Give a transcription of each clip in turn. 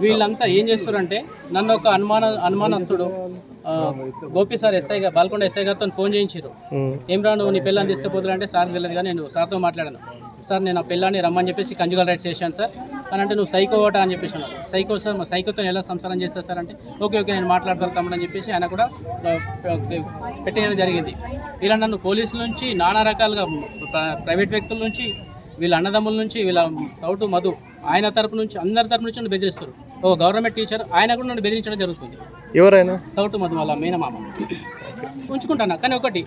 వీళ్ళంతా ఏం చేస్తారంటే నన్ను ఒక అనుమాన అనుమానస్తుడు గోపి సార్ ఎస్ఐ గారు బాల్కొండ ఎస్ఐ గారితో ఫోన్ చేయించారు ఏం రా నువ్వు నీ పిల్లని తీసుకుపోతున్నా సార్ తెలియదు కానీ నేను సార్తో మాట్లాడాను. సార్ నేను ఆ పిల్లాన్ని రమ్మని చెప్పేసి కంజుగల్ రైట్స్ చేశాను సార్. అని అంటే నువ్వు సైకో ఓటా అని చెప్పేసి అన్నారు. సైకో సార్ మా సైకోతో ఎలా సంసారం చేస్తారు సార్ అంటే ఓకే ఓకే నేను మాట్లాడతాను తమ్ముడు అని చెప్పేసి ఆయన కూడా ఆ, పెట్టేయడం జరిగింది. ఇలా నన్ను పోలీసుల నుంచి నానా రకాలుగా ప్ర- ప్రైవేట్ వ్యక్తుల నుంచి వీళ్ళ అన్నదమ్ముల నుంచి వీళ్ళ తౌటు మధు ఆయన తరపు నుంచి అందరి తరపు నుంచి నన్ను బెదిరిస్తారు. ఓ గవర్నమెంట్ టీచర్ ఆయన కూడా నన్ను బెదిరించడం జరుగుతుంది. ఎవరైనా? తౌటు మధు వాళ్ళ మేనమామ. ఉంచుకుంటాను? కానీ ఒకటి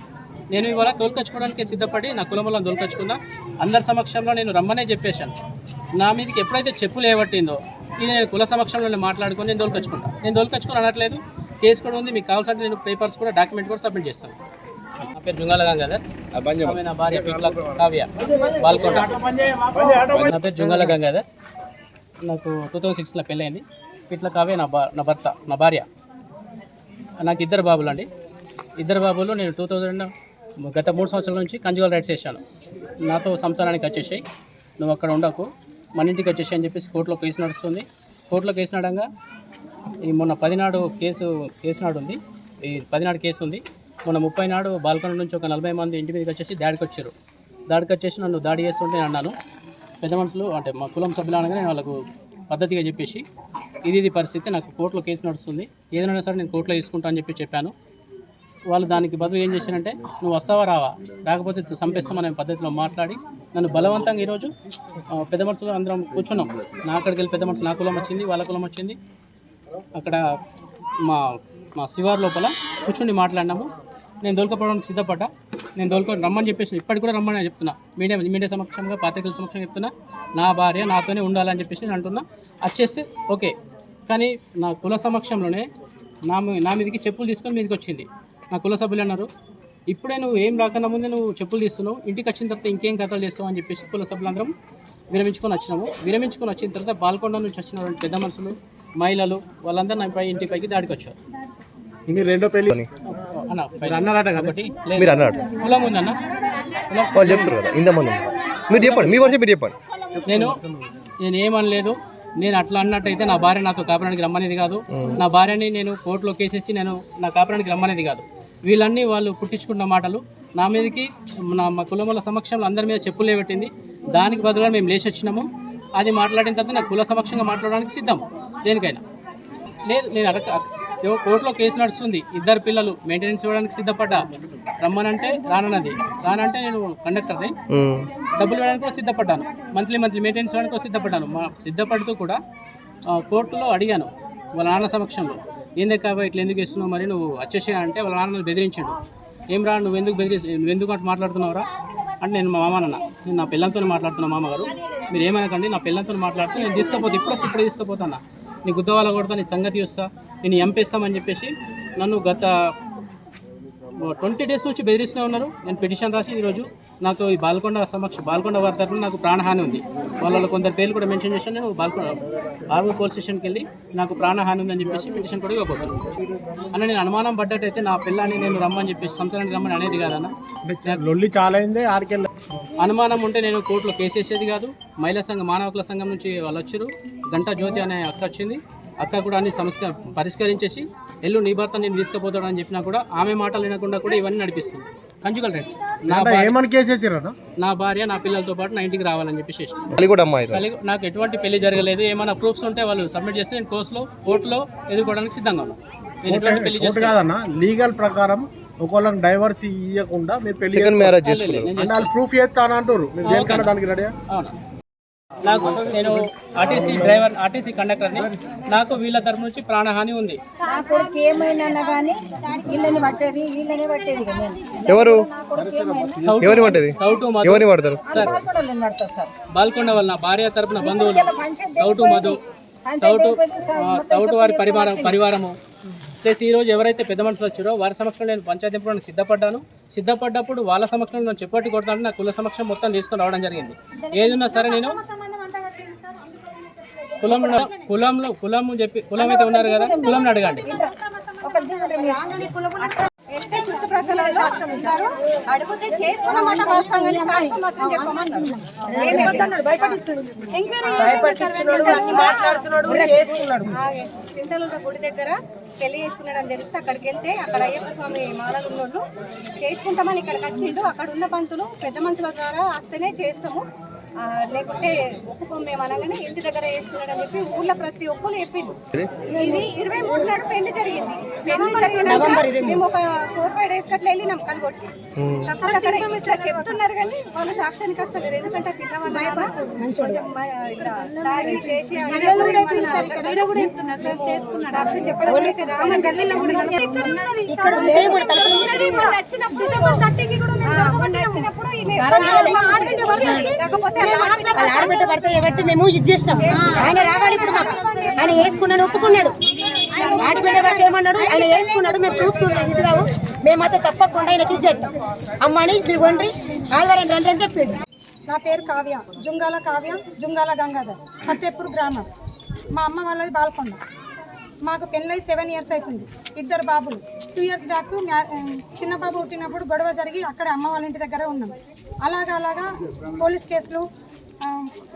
నేను ఇవాళ తోలుకొచ్చుకోవడానికి సిద్ధపడి నా కులంలో తోలుకొచ్చుకున్నా అందరి సమక్షంలో నేను రమ్మనే చెప్పేశాను. నా మీదకి ఎప్పుడైతే చెప్పులు ఏవట్టిందో ఇది నేను కుల సమక్షంలో మాట్లాడుకొని నేను తోలుకొచ్చుకుంటా. నేను తోలుకొచ్చుకొని అనట్లేదు. కేసు కూడా ఉంది మీకు కావాల్సిన నేను పేపర్స్ కూడా డాక్యుమెంట్ కూడా సబ్మిట్ చేస్తాను. నా పేరు జుంగాల గంగాధర్. ఆమె నా భార్య కావ్య బాల్కొండ నా పేరు జుంగాల గంగాధర్. నాకు టూ థౌజండ్ సిక్స్లో పెళ్ళైంది. ఇట్లా కావే నా బా నా భర్త నా భార్య. నాకు ఇద్దరు బాబులు అండి ఇద్దరు బాబులు నేను టూ థౌజండ్ గత మూడు సంవత్సరాల నుంచి కంజువల్ రైట్స్ చేశాను. నాతో సంసారానికి వచ్చేసాయి. నువ్వు అక్కడ ఉండకు. మన ఇంటికి వచ్చేసాయి అని చెప్పేసి కోర్టులో కేసు నడుస్తుంది. కోర్టులో కేసు నడంగా ఈ మొన్న పదినాడు కేసు కేసు నాడు ఉంది ఈ పదినాడు కేసు ఉంది. మొన్న ముప్పై నాడు బాల్కొండ నుంచి ఒక నలభై మంది ఇంటి మీదకి వచ్చేసి దాడికి వచ్చారు దాడికి వచ్చేసి నన్ను దాడి చేస్తుంటే అన్నాను పెద్ద మనుషులు అంటే మా కులం సభ్యులు అనగానే వాళ్ళకు పద్ధతిగా చెప్పేసి ఇది ఇది పరిస్థితి నాకు కోర్టులో కేసు నడుస్తుంది. ఏదైనా సరే నేను కోర్టులో తీసుకుంటా అని చెప్పి చెప్పాను. వాళ్ళు దానికి బదులు ఏం చేశారంటే నువ్వు వస్తావా రావా? రాకపోతే చంపేస్తామనే పద్ధతిలో మాట్లాడి నన్ను బలవంతంగా ఈరోజు పెద్ద మనుషులు అందరం కూర్చున్నాం. నా అక్కడికి వెళ్ళి పెద్ద మనుషులు నా కులం వచ్చింది వాళ్ళ కులం వచ్చింది. అక్కడ మా మా శివార్ లోపల కూర్చుండి మాట్లాడినాము. నేను దొరకపోవడానికి సిద్ధపడ్డా. నేను దొరక రమ్మని చెప్పేసి ఇప్పటికి కూడా రమ్మని చెప్తున్నా. మీడియా మీడియా సమక్షంగా పాత్రికల సమక్షంగా చెప్తున్నా నా భార్య నాతోనే ఉండాలని చెప్పేసి నేను అంటున్నా. వచ్చేస్తే ఓకే. కానీ నా కుల సమక్షంలోనే నా నా మీదకి చెప్పులు తీసుకొని మీదకి వచ్చింది. నా కుల సభ్యులు అన్నారు ఇప్పుడే నువ్వు ఏం రాకన్నా ముందే నువ్వు చెప్పులు తీస్తున్నావు. ఇంటికి వచ్చిన తర్వాత ఇంకేం కథలు చేస్తావు? అని చెప్పేసి కుల సభ్యులందరం విరమించుకొని వచ్చినాము. విరమించుకొని వచ్చిన తర్వాత బాల్కొండ నుంచి వచ్చినటువంటి పెద్ద మనుషులు మహిళలు వాళ్ళందరూ నా పై ఇంటి పైకి దాడికి వచ్చారు రెండో పెళ్ళి అన్న అన్నారట కాబట్టి. మీరు అన్నాడు కులం ఉందన్న? వాళ్ళు చెప్తారు కదా ఇంతమంది. మీరు చెప్పండి మీ వర్షం మీరు చెప్పండి. నేను నేను ఏమనలేదు. నేను అట్లా అన్నట్టయితే నా భార్య నాతో కాపురానికి రమ్మనేది కాదు. నా భార్యని నేను కోర్టులో కేసేసి నేను నా కాపురానికి రమ్మనేది కాదు. వీళ్ళన్నీ వాళ్ళు పుట్టించుకున్న మాటలు. నా మీదకి నా మా కులముల సమక్షంలో అందరి మీద చెప్పులే పెట్టింది దానికి బదులుగా మేము లేచి వచ్చినాము. అది మాట్లాడిన తర్వాత నా కుల సమక్షంగా మాట్లాడడానికి సిద్ధం. దేనికైనా. లేదు నేను అడగ కోర్టులో కేసు నడుస్తుంది. ఇద్దరు పిల్లలు మెయింటెనెన్స్ ఇవ్వడానికి సిద్ధపడ్డా రమ్మనంటే రానన్నది. రానంటే నేను కండక్టర్ని. డబ్బులు ఇవ్వడానికి కూడా సిద్ధపడ్డాను. మంత్లీ మంత్లీ మెయింటెనెన్స్ ఇవ్వడానికి కూడా సిద్ధపడ్డాను. మా సిద్ధపడుతూ కూడా కోర్టులో అడిగాను వాళ్ళ నాన్న సమక్షంలో. ఏందే కాబా ఇట్లా ఎందుకు ఇస్తున్నావు మరి నువ్వు వచ్చేసే అంటే వాళ్ళ నాన్న బెదిరించాడు. ఏం రా నువ్వు ఎందుకు బెదిరి నువ్వు ఎందుకు అట్లా మాట్లాడుతున్నావురా అంటే నేను మా మామనన్న నేను నా పిల్లలతో మాట్లాడుతున్నా మామగారు. మీరు ఏమనకండి నా పిల్లలతో మాట్లాడుతూ నేను తీసుకపోతే ఇప్పుడు ఇప్పుడు తీసుకుపోతానా? నీ గుద్దవాళ్ళ కొడతా నీ సంగతి చూస్తా నేను ఎంపేస్తామని చెప్పేసి నన్ను గత ట్వంటీ డేస్ నుంచి బెదిరిస్తూనే ఉన్నారు. నేను పిటిషన్ రాసి ఈరోజు నాకు ఈ బాల్కొండ సమక్ష బాల్కొండ వారి తరఫున నాకు ప్రాణహాని ఉంది. వాళ్ళలో కొందరు పేర్లు కూడా మెన్షన్ చేశాను. నేను బాల్కొండ ఆర్మీ పోలీస్ స్టేషన్కి వెళ్ళి నాకు ప్రాణహాని ఉందని చెప్పేసి పిటిషన్ కూడా ఇవ్వబోతున్నాను. అన్న నేను అనుమానం పడ్డట్టయితే నా పిల్లని నేను రమ్మని చెప్పేసి సంతానానికి రమ్మని అనేది కాదన్న లొల్లి చాలా అయింది ఆడికెళ్ళి. అనుమానం ఉంటే నేను కోర్టులో కేసు వేసేది కాదు. మహిళా సంఘం మానవ హక్కుల సంఘం నుంచి వాళ్ళు వచ్చారు. గంటా జ్యోతి అనే అక్క వచ్చింది. అక్క కూడా అన్ని సమస్య పరిష్కరించేసి ఎల్లు నీ భర్త నేను తీసుకుపోతాడని చెప్పినా కూడా ఆమె మాటలు వినకుండా కూడా ఇవన్నీ నడిపిస్తుంది. Conjugal rights. నా భార్య నా భార్య నా పిల్లలతో పాటు నా ఇంటికి రావాలని చెప్పేసి నాకు ఎటువంటి పెళ్ళి జరగలేదు. ఏమైనా ప్రూఫ్స్ ఉంటే వాళ్ళు సబ్మిట్ చేస్తే నేను కోర్టులో కోర్టులో ఎదుర్కోవడానికి సిద్ధంగా ఉన్నాను కాదన్న. లీగల్ ప్రకారం ఒకళ్ళని డైవర్స్ ఇవ్వకుండా మీరు పెళ్ళి సెకండ్ మ్యారేజ్. చేసుకున్నారు. ప్రూఫ్ చేస్తాను అంటారు దానికి రెడీ అవునా. నాకు నేను ఆర్టీసీ డ్రైవర్ ఆర్టీసీ కండక్టర్ని నాకు వీళ్ళ తరపు నుంచి ప్రాణహాని ఉంది. నా ఎవరు? నా పట్టేది? ఎవరిని పడతారు? బాల్కొండ నా భార్య తరపున బంధువులు. తౌటు మధు తౌటు ఆ, తౌటు వారి పరివారం పరివారము. ప్లస్ ఈ రోజు ఎవరైతే పెద్ద మనుషులు వచ్చారో వారి సమక్షంలో నేను పంచాయతీ నింపడానికి సిద్ధపడ్డాను. సిద్ధపడ్డప్పుడు వాళ్ళ సమక్షంలో నేను చెప్పటి కొడతాను. నా కుల సమక్షం మొత్తం తీసుకొని రావడం జరిగింది. ఏది ఉన్నా సరే నేను కులం కులంలో కులం చెప్పి కులం అయితే ఉన్నారు కదా కులం అడగండి. వెళ్తే చుట్టుప్రక్కల సాక్ష్యం ఉంటారు అడిగితే చేసుకున్న మాట వాస్తవం కానీ సాక్ష్యం మాత్రం చెప్పమన్నారు ఏమి వద్దన్నాడు భయపడిస్తున్నాడు ఎంక్వైరీ గుడి దగ్గర పెళ్ళి చేసుకున్నాడు అని తెలిస్తే అక్కడికి వెళ్తే అక్కడ అయ్యప్ప స్వామి మాలలు ఉన్నోళ్ళు చేసుకుంటామని ఇక్కడికి వచ్చిండు. అక్కడ ఉన్న పంతులు పెద్ద మనుషుల ద్వారా వస్తేనే చేస్తాము. లేకుంటే ఒప్పుకోం మేము అనగానే ఇంటి దగ్గర వేసుకున్నాడు అని చెప్పి ఊళ్ళో ప్రతి ఒక్కరు చెప్పిండు ఇది ఇరవై మూడు నాడు పెళ్ళి జరిగింది. పెళ్ళి జరిగినాక మేము ఒక ఫోర్ ఫైవ్ డేస్ అట్లా వెళ్ళినాం కలగొట్టి. కాకపోతే అక్కడ ఇట్లా చెప్తున్నారు కానీ వాళ్ళు సాక్ష్యానికి వస్తలేరు. ఎందుకంటే పిల్లవాళ్ళ తాగి చేసి సాక్ష్యం చెప్పడం అయితే రామని వచ్చినప్పుడు వచ్చినప్పుడు కాకపోతే వాళ్ళ ఆడబిడ్డ భర్త ఎవరికి మేము ఇది చేసినాం. ఆయన రావాలి ఇప్పుడు మాకు. ఆయన వేసుకున్నాను ఒప్పుకున్నాడు. ఆడబిడ్డ భర్త ఏమన్నాడు? ఆయన వేసుకున్నాడు మేము ప్రూఫ్ ఇది కావు. మేమైతే తప్పకుండా ఆయనకి ఇది చేస్తాం. అమ్మని మీరు వండ్రి ఆదివారం రండి అని చెప్పిండు. నా పేరు కావ్య. జుంగాల కావ్య జుంగాల గంగాధర్. ఫతేపూర్ గ్రామం. మా అమ్మ వాళ్ళది బాల్కొండ. మాకు పెళ్ళై సెవెన్ ఇయర్స్ అవుతుంది. ఇద్దరు బాబులు. టూ ఇయర్స్ బ్యాక్ చిన్న బాబు పుట్టినప్పుడు గొడవ జరిగి అక్కడ అమ్మ వాళ్ళ ఇంటి దగ్గర ఉన్నాం. అలాగా అలాగా పోలీస్ కేసులు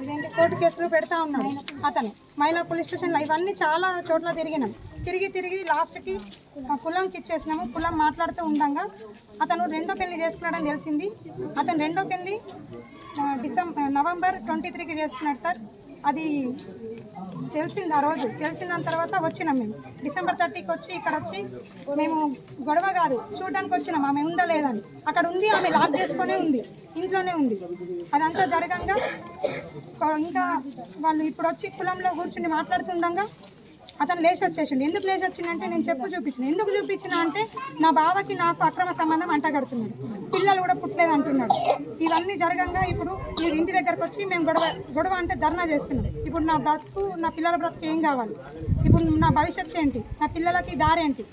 ఇదేంటి కోర్టు కేసులు పెడతా ఉన్నాడు అతను. మహిళా పోలీస్ స్టేషన్లో ఇవన్నీ చాలా చోట్ల తిరిగినాం. తిరిగి తిరిగి లాస్ట్కి కులంకి ఇచ్చేసినాము కులం మాట్లాడుతూ ఉండగా అతను రెండో పెళ్ళి చేసుకున్నాడని తెలిసింది. అతను రెండో పెళ్ళి డిసెంబర్ నవంబర్ ట్వంటీ త్రీకి చేసుకున్నాడు సార్. అది తెలిసింది ఆ రోజు. తెలిసిన దాని తర్వాత వచ్చినాం మేము. డిసెంబర్ థర్టీకి వచ్చి ఇక్కడ వచ్చి మేము గొడవ కాదు చూడడానికి వచ్చినాం. ఆమె ఉందా లేదని అక్కడ ఉంది ఆమె లాక్ చేసుకొనే ఉంది. ఇంట్లోనే ఉంది. అదంతా జరగంగా. ఇంకా వాళ్ళు ఇప్పుడు వచ్చి కులంలో కూర్చుని మాట్లాడుతుండగా అతను లేచి వచ్చేసిండు ఎందుకు లేచి వచ్చిందంటే నేను చెప్పు చూపించిన. ఎందుకు చూపించిన అంటే నా బావకి నాకు అక్రమ సంబంధం అంటగడుతున్నాడు. పిల్లలు కూడా పుట్టలేదు అంటున్నాడు ఇవన్నీ జరగంగా ఇప్పుడు మీరు ఇంటి దగ్గరకు వచ్చి మేము గొడవ గొడవ అంటే ధర్నా చేస్తున్నాం. ఇప్పుడు నా బ్రతుకు నా పిల్లల బ్రతుకు ఏం కావాలి? ఇప్పుడు నా భవిష్యత్తు ఏంటి? నా పిల్లలకి దారేంటి?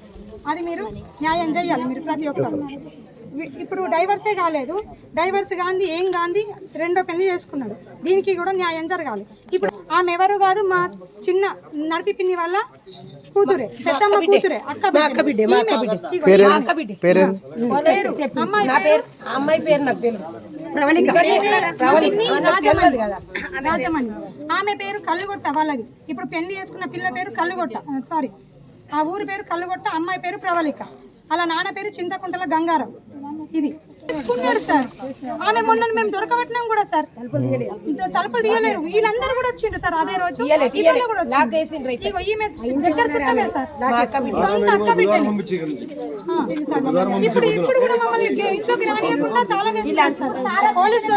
అది మీరు న్యాయం చేయాలి మీరు ప్రతి ఒక్కరు. ఇప్పుడు డైవర్సే కాలేదు. డైవర్స్ గాంధీ ఏం గాంధీ? రెండో పెళ్ళి చేసుకున్నాడు. దీనికి కూడా న్యాయం జరగాలి. ఇప్పుడు ఆమె ఎవరు కాదు? మా చిన్న నడిపి పిన్ని వాళ్ళ కూతురే. పెద్దమ్మ కూతురే. అక్క బిడ్డ. అమ్మాయి పేరు నాకు రాజమణి. ఆమె పేరు కల్లుగొట్ట వాళ్ళది. ఇప్పుడు పెళ్ళి చేసుకున్న పిల్ల పేరు కల్లుగొట్ట. సారీ ఆ ఊరి పేరు కల్లుగొట్ట అమ్మాయి పేరు ప్రవళిక. అలా నాన్న పేరు చింతకుంటల గంగారం. ఇది. తీసుకున్నాడు సార్. ఆమె మొన్న మేము దొరకబట్టినాం కూడా సార్. ఇంత తలుపులు తీయలేరు. వీళ్ళందరూ కూడా వచ్చిండ్రు సార్ అదే రోజు. ఇగో ఈమె దగ్గర చుట్టమే సార్. సొంత అక్క బిడ్డని. ఇప్పుడు ఇప్పుడు కూడా మమ్మల్ని ఇంట్లో- ఇంట్లోకి రానియకుండా తాళం సార్. పోలీసులు.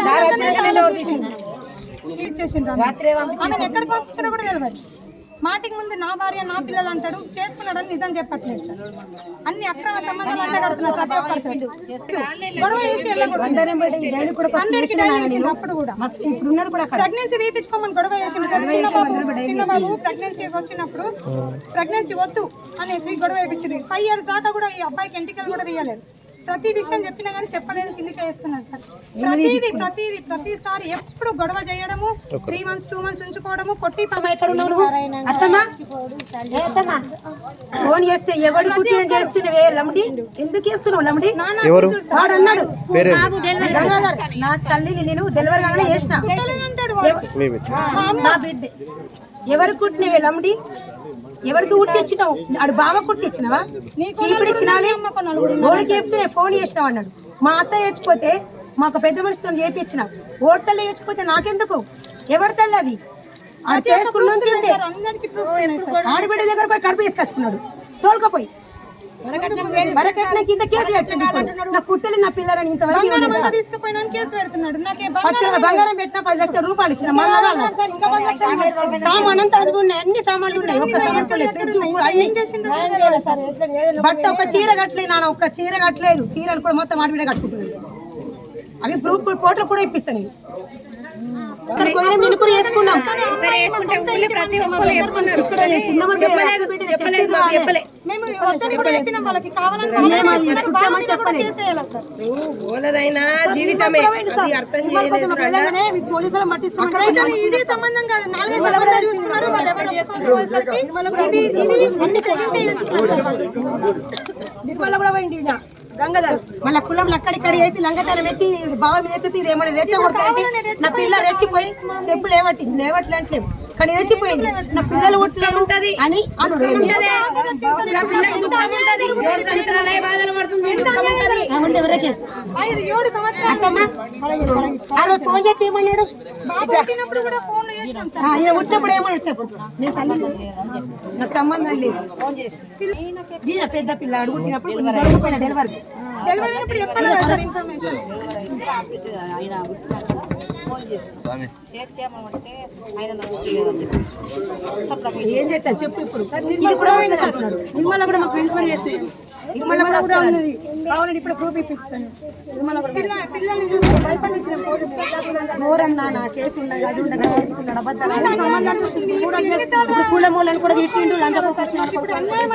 ఆమెను ఎక్కడ పంపించారో కూడా తెలియదు మాటికి ముందు నా భార్య నా పిల్లలు అంటాడు చేసుకున్నాడని నిజం చెప్పట్లేదు సార్. అన్ని అక్రమ సంబంధాలు అంటగడుతున్నారు ప్రతి ఒక్కరితో గొడవ చేసి అప్పుడు కూడా. మస్తు ఇప్పుడు ఉన్నది కూడా అక్కడ ప్రెగ్నెన్సీ తీపించుకోమని గొడవ చేసిండు సార్. చిన్న బాబు చిన్న బాబు ప్రెగ్నెన్సీ వచ్చినప్పుడు ప్రెగ్నెన్సీ వద్దు అనేసి గొడవ వేయించింది ఫైవ్ ఇయర్స్ దాకా కూడా ఈ అబ్బాయికి ఎంటికలు కూడా తీయలేదు. ప్రతి విషయం చెప్పినా కానీ చెప్పలేదు కిందికి వేస్తున్నారు సార్ ప్రతిదీ ప్రతిదీ ప్రతిసారి ఎప్పుడు గొడవ చేయడము త్రీ మంత్స్ టూ మంత్స్ ఉంచుకోవడము కొట్టి? అత్తమ్మా అత్తమ్మా ఫోన్ చేస్తే ఎవడు కుట్టిన చేస్తున్నావే లమ్డి ఎందుకు చేస్తున్నావు లమ్డి వాడు అన్నాడు పేరేంటి? బాబు డెలివరీ గంగాధర్ నా తల్లిని నేను డెలివరీ కాగానే చేసిన. నా బిడ్డ ఎవరు కుట్టినవే లమ్డి ఎవరికి కుట్టించినావు ఆడు బావ కుట్టించినవా చీపిడి ఇచ్చినావే ఓడికి చెప్తే ఫోన్ చేసినావు అన్నాడు. మా అత్త వేచిపోతే మాకు పెద్ద మనిషితో చేపించిన ఓడతల్లి వేచిపోతే నాకెందుకు? ఎవరి తల్లి అది? ఆడు చేసుకున్న ఆడబిడ్డ దగ్గర పోయి కడుపు తీసుకొచ్చుకున్నాడు తోలుకపోయి. వరకట్న కింద కేసు పెట్టండి. నా పుట్టలి నా పిల్లలని ఇంతవరకు బంగారం పెట్టినా పది లక్షల రూపాయలు ఇచ్చిన సామాన్ అంతా అది ఉన్నాయి అన్ని సామాన్లు ఉన్నాయి. ఒక్క సామాన్. ఫ్రిడ్జ్ అన్ని. బట్ట ఒక చీర కట్టలేదు నాన్న ఒక్క చీర కట్టలేదు. చీరలు కూడా మొత్తం ఆడబిడ్డ కట్టుకుంటున్నాయి అవి ప్రూఫ్ ఫోటోలు కూడా ఇప్పిస్తాను ఇక్కడికి పోయినా మేము కూడా వేసుకున్నాం. ప్రతి ఒక్కరు చెప్తున్నారు మనిషి చెప్పలేదు మాకు చెప్పలే. మేము వాళ్ళకి. కావాలని వాళ్ళకి చుట్టామని చెప్పలేదు. చేసేయాలి సార్? పోలీసులు మట్టిస్తున్నాం అక్కడైతే ఇదే సంబంధం కాదు. నాలుగైదు సంబంధాలు చూసుకున్నారు వాళ్ళు ఎవరు ఇది అన్ని తెగించే చేసుకున్నారు సార్. వాళ్ళు. దిక్కువల్ల కూడా పోయింది. గంగాధర్ మళ్ళీ కులంలో అక్కడిక్కడ వేసి లంగతనం ఎత్తి బావ మీద ఎత్తి ఏమన్నా రెచ్చగొడతాయంటే నా పిల్ల రెచ్చిపోయి చెప్పులు లేవట్టి లేవట్లేట్లేవు కానీ రెచ్చిపోయింది. నా పిల్లలు ఉట్టలేరు అని అను ఏడు సంవత్సరాలు ఆ రోజు ఫోన్ చేస్తే ఏమన్నాడు? బాబు పుట్టినప్పుడు ఏమన్నాడు చెప్పు. నేను తల్లి నాకు సంబంధం లేదు. ఈయన పెద్ద పిల్లాడు పుట్టినప్పుడు కొంచెం దొరికిపోయిన డెలివరీ డెలివరీ అయినప్పుడు చెప్పలేదు సార్ ఇన్ఫర్మేషన్ ఏం చేస్తాను చెప్పు ఇప్పుడు? ఇది కూడా అంటున్నాడు నిర్మల కూడా మాకు ఎంక్వైరీ చేసినాయి నిర్మల కూడా ఉన్నది కావాలంటే ఇప్పుడు ప్రూఫ్ ఇప్పిస్తాను. నిర్మల కూడా పిల్ల పిల్లల్ని చూసి భయపడించిన ఫోటో నోరన్నా నా కేసు ఉండగా అది ఉండగా చేసుకున్నాడు అబద్ధాలు సంబంధాలు ఇప్పుడు కులమూలను కూడా తిట్టిండు లంచ ఇప్పుడు అన్యాయం